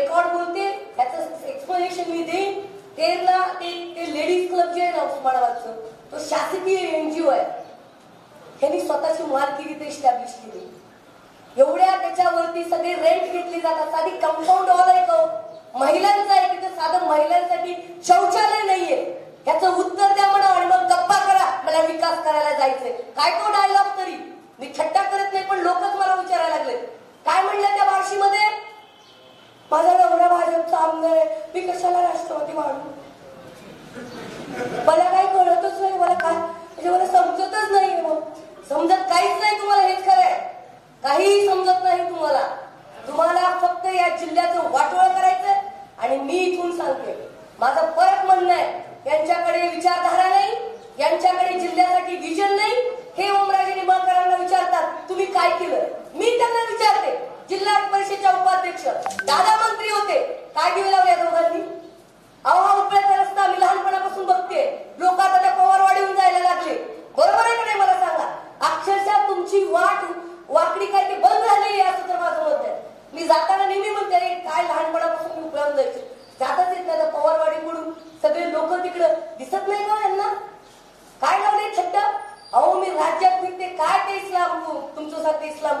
Record बोलते त्याचं explanation मी देईन. ते ना ते ते लेडीज क्लब जे आहे ना उस्मानाबादचं तो शासकीय एनजीओ आहे. त्यांनी स्वतःची मालकी तिथे इस्टॅब्लिश केली. एवढ्या त्याच्यावरती सगळे रेंट घेतले जातात. साधी कंपाऊंड वॉल आहे का हो? महिलांचं आहे तिथे साधं महिलांसाठी शौचालय नाहीये त्याचं उत्तर द्या म्हणा आणि मग गप्पा करा मला विकास करायला जायचंय काय तो डायलॉग तरी मी थट्टा करत नाही पण लोकच मला विचारायला लागले काय म्हणलं त्या बार्शीमध्ये माझा नवरा भाजपचा आमदार आहे मी कशाला वाढू. मला काही कळतच नाही मला काय म्हणजे मला समजतच नाही मग समजत काहीच नाही तुम्हाला हेच खरंय. काहीही समजत नाही तुम्हाला. तुम्हाला फक्त या जिल्ह्याचं वाटोळ करायचं आणि मी इथून सांगते. माझं परत म्हणणं आहे यांच्याकडे विचारधारा नाही यांच्याकडे जिल्ह्यासाठी विजन नाही. हे ओमराजे निंबाळकरांना विचारतात तुम्ही काय केलं? मी त्यांना विचारते. जिल्हा परिषदेच्या उपाध्यक्ष दादा मंत्री होते काय दिवे लावले या दोघांनी अहो हा उपळ्याचा रस्ता मी लहानपणापासून बघते लोक आता त्या पवारवाडीहून जायला लागले बरोबर आहे का नाही मला सांगा अक्षरशः तुमची वाट वाकडी काय ते बंद झालेली असं तर माझं मत आहे. मी जाताना नेहमी म्हणते काय लहानपणापासून मी उपळ्याहून जायचे जातच येत नाही पवारवाडी म्हणून सगळे लोक तिकडं दिसत नाही का यांना? काय लावले छट्ट? अहो मी राज्यात फिरते काय ते इस्लाम तुमचं सारखं इस्लाम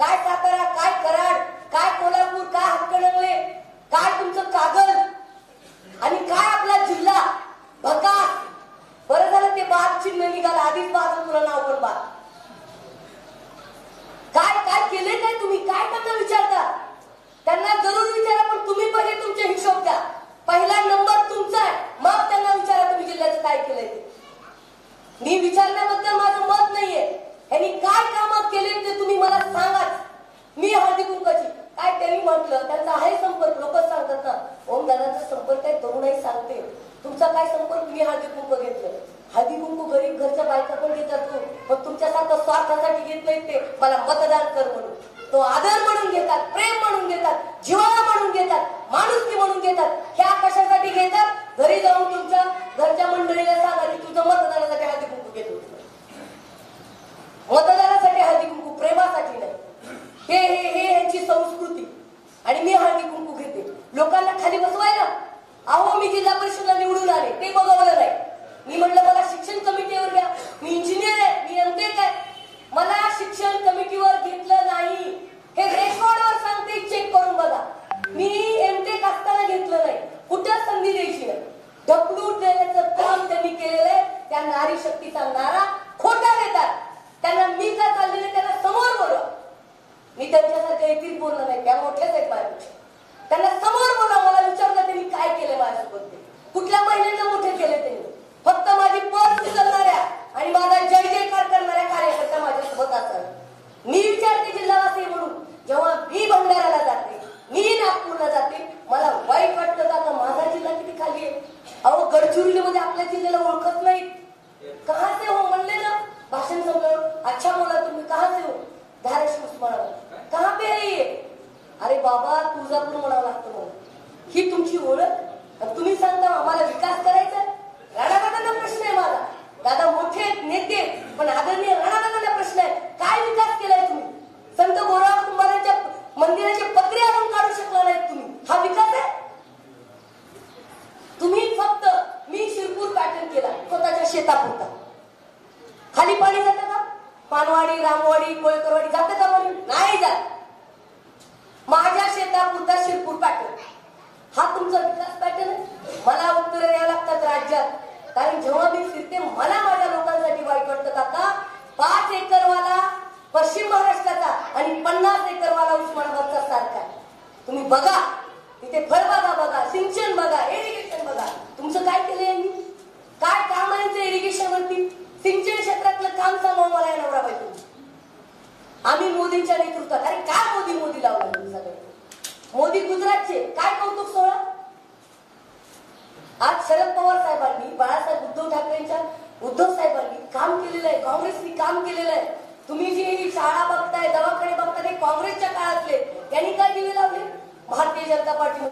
काय सातारा काय करा काय कोल्हापूर काय हातकणंगले काय तुमचं कागद आणि काय आपला जिल्हा भका बरं झालं ते बाद चिन्ह निघालं आधीच बाद तुला नाव पण बाद काय काय केले काय तुम्ही काय त्यांना विचारता त्यांना जरूर विचारा पण तुम्ही पहिले तुमचे हिशोब द्या पहिला नंबर तुमचा आहे मग त्यांना विचारा तुम्ही जिल्ह्याचं काय केलंय ते मी विचारण्याबद्दल माझं मत नाहीये यांनी काय कामं केले ते तुम्ही मला सांगाच मी हळदी कुंकाची काय म्हटलं त्यांचा आहे संपर्क. लोकच सांगतात ना ओम दादाचा संपर्क आहे तरुणाई सांगते. तुमचा काय संपर्क? मी हळदी कुंकू घेतलं. हळदी कुंकू गरीब घरच्या बायका पण घेतात पण तुमच्यासारखं स्वार्थासाठी घेत नाहीत ते. मला मतदान कर म्हणून. तो आदर म्हणून घेतात प्रेम म्हणून घेतात जिव्हाळा म्हणून घेतात माणुसकी म्हणून घेतात ह्या कशासाठी घेतात घरी जाऊन तुमच्या घरच्या मंडळीला सांगा की तुझं मतदानासाठी हळदी कुंकू घेतो मतदानासाठी हळदी कुंकू प्रेमासाठी नाही हे हे हे यांची संस्कृती आणि मी हळदी कुंकू घेते खाली बसवाय ना अहो मी जिल्हा परिषदला निवडून आले. ते बघवलं नाही. मी म्हटलं मला शिक्षण कमिटीवर घ्या. मी इंजिनियर आहे. मी एमटेक आहे. मला शिक्षण कमिटीवर घेतलं नाही. हे रेकॉर्डवर सांगते. चेक करून बघा. मी एमटेक असताना घेतलं नाही. कुठं संधी द्यायची नाही ढकलून देण्याचं काम त्यांनी केलेलं आहे. त्या नारी शक्तीचा नारा खोटा देतात त्यांना मी का चाललेले त्यांना समोर बरं मी त्यांच्यासारखं एकीच बोलणार नाही त्या मोठ्याच आहेत माझ्यापेक्षा त्यांना समोर बोला मला विचारलं त्यांनी काय केलं माझ्यासोबत ते. कुठल्या महिन्यांना मोठे केले त्यांनी फक्त माझी पर्स उचलणाऱ्या आणि माझा जय जयकार करणाऱ्या कार्यकर्त्या माझ्यासोबत असतात मी विचारते जिल्हावासी म्हणून जेव्हा मी भंडाऱ्याला जाते मी नागपूरला जाते मला वाईट वाटतं का का माझा जिल्हा किती खाली आहे अहो गडचिरोलीमध्ये आपल्या जिल्ह्याला ओळखत नाही कहा से हो म्हणले ना? भाषण संपल्यावर अच्छा बोला तुम्ही कहा से हो? धाराशिव उस्मानाबाद. कहा पे है? ये अरे बाबा तुळजापूर म्हणावं लागतं मला ही तुमची ओळख? तुम्ही सांगता आम्हाला विकास करायचा आहे? राणादादांना प्रश्न आहे माझा दादा मोठे आहेत, नेते आहेत, पण आदरणीय राणादादांना प्रश्न आहे काय विकास केलाय तुम्ही संत गोराव कुंभाराच्या मंदिराचे पत्रे आणून काढू शकला नाहीत तुम्ही हा विकास आहे तुम्ही फक्त मी शिरपूर पॅटर्न केला स्वतःच्या शेतापुरता खाली पाणी जातं का? पानवाडी रामवाडी कोळकरवाडी जातं का पाणी नाही जात. माझ्या शेतापुरता शिरपूर पॅटर्न हा तुमचा विकास पॅटर्न आहे. मला उत्तर द्यावं लागतात राज्यात. कारण जेव्हा मी फिरते मला माझ्या लोकांसाठी वाईट वाटतं काका पाच एकरवाला पश्चिम महाराष्ट्राचा आणि पन्नास एकरवाला उस्मानाबादचा सारखा तुम्ही बघा. तिथे फळबागा बघा सिंचन बघा. इरिगेशन बघा. तुमचं काय केलं यांनी काय काम आहे यांचं इरिगेशन वरती सिंचन क्षेत्रातलं काम सांगा मला या नवरा बायको आम्ही मोदींच्या नेतृत्वात अरे काय मोदी मोदी लावलं मोदी गुजरातचे. काय कौतुक सोहळा? आज शरद पवार साहेबांनी बाळासाहेब उद्धव ठाकरेंच्या उद्धव साहेबांनी काम केलेलं आहे. काँग्रेसनी काम केलेलं आहे. तुम्ही जी ही शाळा बघताय दवाखाने बघताय काँग्रेसच्या काळातले. त्यांनी काय दिले लावले? भारतीय जनता पार्टी